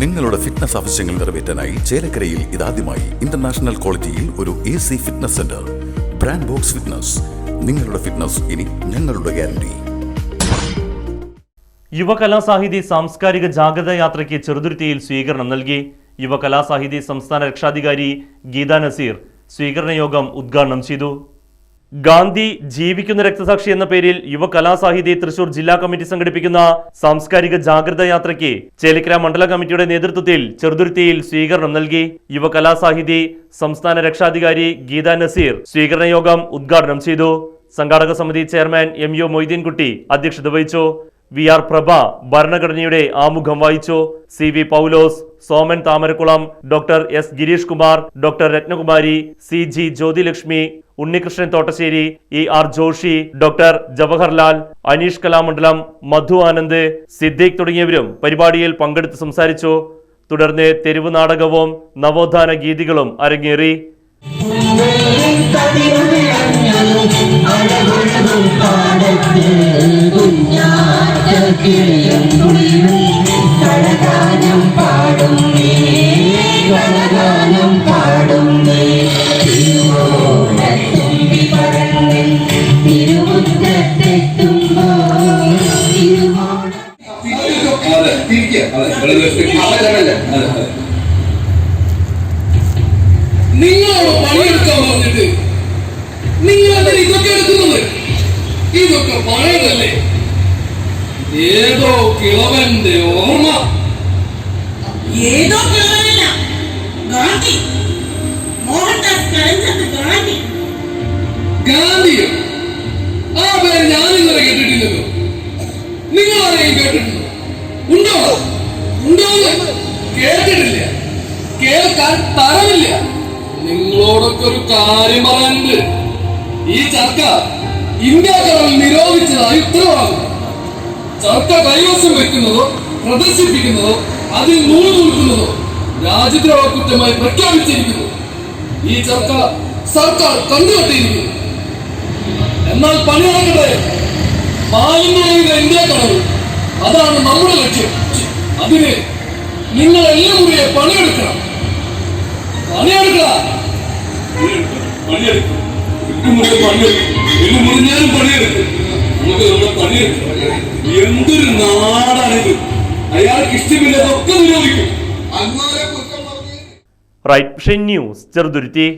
നിങ്ങളുടെ ഫിറ്റ്നസ് ആവശ്യങ്ങൾ നിറവേറ്റാനായി ചേലക്കരയിൽ ഇതാദ്യമായി ഇന്റർനാഷണൽ ക്വാളിറ്റിയിൽ ഒരു A C fitness centre brand box fitness നിങ്ങളുടെ ഫിറ്റ്നസ് ഇനി ഞങ്ങളുടെ ഗ്യാരണ്ടി യുവകലാസാഹിതി സാംസ്കാരിക ജാഗ്രത യാത്രയ്ക്ക് ചെറുതുരുത്തിയിൽ സ്വീകരണം നൽകി. യുവകലാസാഹിതി സംസ്ഥാന രക്ഷാധികാരി ഗീതാ നസീർ സ്വീകരണ യോഗം ഉദ്ഘാടനം ചെയ്തു. ഗാന്ധി ജീവിക്കുന്ന രക്തസാക്ഷി എന്ന പേരിൽ യുവ കലാസാഹിതി തൃശൂർ ജില്ലാ കമ്മിറ്റി സംഘടിപ്പിക്കുന്ന സാംസ്കാരിക ജാഗ്രത യാത്രയ്ക്ക് ചേലിക്കര മണ്ഡല കമ്മിറ്റിയുടെ നേതൃത്വത്തിൽ ചെറുതുരുത്തിയിൽ സ്വീകരണം നൽകി. യുവ കലാസാഹിതി സംസ്ഥാന രക്ഷാധികാരി ഗീത നസീർ സ്വീകരണ യോഗം ഉദ്ഘാടനം ചെയ്തു. സംഘാടക സമിതി ചെയർമാൻ എം യു മൊയ്തീൻകുട്ടി അധ്യക്ഷത വഹിച്ചു. വി ആർ പ്രഭ ഭരണഘടനയുടെ ആമുഖം വായിച്ചു C V Paulose Soman Thamarakulam doctor S Girish Kumar doctor Rathnakumari C G Jyothilakshmi Unnikrishnan Thottassery E R Joshi doctor Jawaharlal Aneesh Kalamandalam Madhu Anand Siddique തുടങ്ങിയവരും പരിപാടിയിൽ പങ്കെടുത്ത് സംസാരിച്ചു. തുടർന്ന് തെരുവ് നാടകവും നവോത്ഥാന ഗീതികളും അരങ്ങേറി. കളഗാനം പാടുന്നേ കളഗാനം പാടുന്നേ. തിരുവോണത്തുമ്പി പറന്ന് തിരുവുറ്റത്തെത്തുമ്പോ തിരുവോണ അതെ തിരിക്കുക അതെ വലതുവശത്തേക്ക് അതെ അതെ അതെ നിങ്ങളോട് പണിയെടുക്കാൻ ഏതോ കിളവന്റെ ഓർമ്മ. ഏതോ കിളവനല്ല ഗാന്ധി. മോഹൻദാസ് കരംചന്ദ് ഗാന്ധി. ഗാന്ധിയോ? ആ പേര് ഞാൻ ഇന്നലെ കേട്ടിട്ടില്ലല്ലോ. നിങ്ങൾ ആരെയും കേട്ടിട്ടുണ്ടോ? ഉണ്ടോ? ഉണ്ടോ കേട്ടിട്ടില്ല. കേൾക്കാൻ തരമില്ല. നിങ്ങളോടൊക്കെ ഒരു കാര്യം പറയാനുണ്ട്. ഈ ചർക്ക ഇന്ത്യ കടൽ നിരോധിച്ചതായി ഉത്തരവാകും ചർക്ക കൈവശം വെക്കുന്നതോ പ്രദർശിപ്പിക്കുന്നതോ അതിൽ നൂൽ രാജ്യദ്രോഹ കുറ്റമായി പ്രഖ്യാപിച്ചിരിക്കുന്നു. ഈ ചർക്ക സർക്കാർ കണ്ടുകെട്ടിയിരിക്കുന്നു എന്നാൽ പണി നടക്കട്ടെ. ഇന്ത്യ കടവ് അതാണ് നമ്മുടെ ലക്ഷ്യം. അതിന് നിങ്ങൾ എല്ലാം കൂടി പണിയെടുക്കണം. പണിയെടുക്കണം. പണിയെടുക്കും. പണിയെടുക്കും മുറിഞ്ഞാലും പണിയെടുക്കും. നമ്മുടെ പണിയെടുക്കും എന്തൊരു നാടാണിത് അയാൾക്ക് ഇഷ്ടമില്ലാതൊക്കെ നിരോധിക്കും. Right news Cheruthuruthy.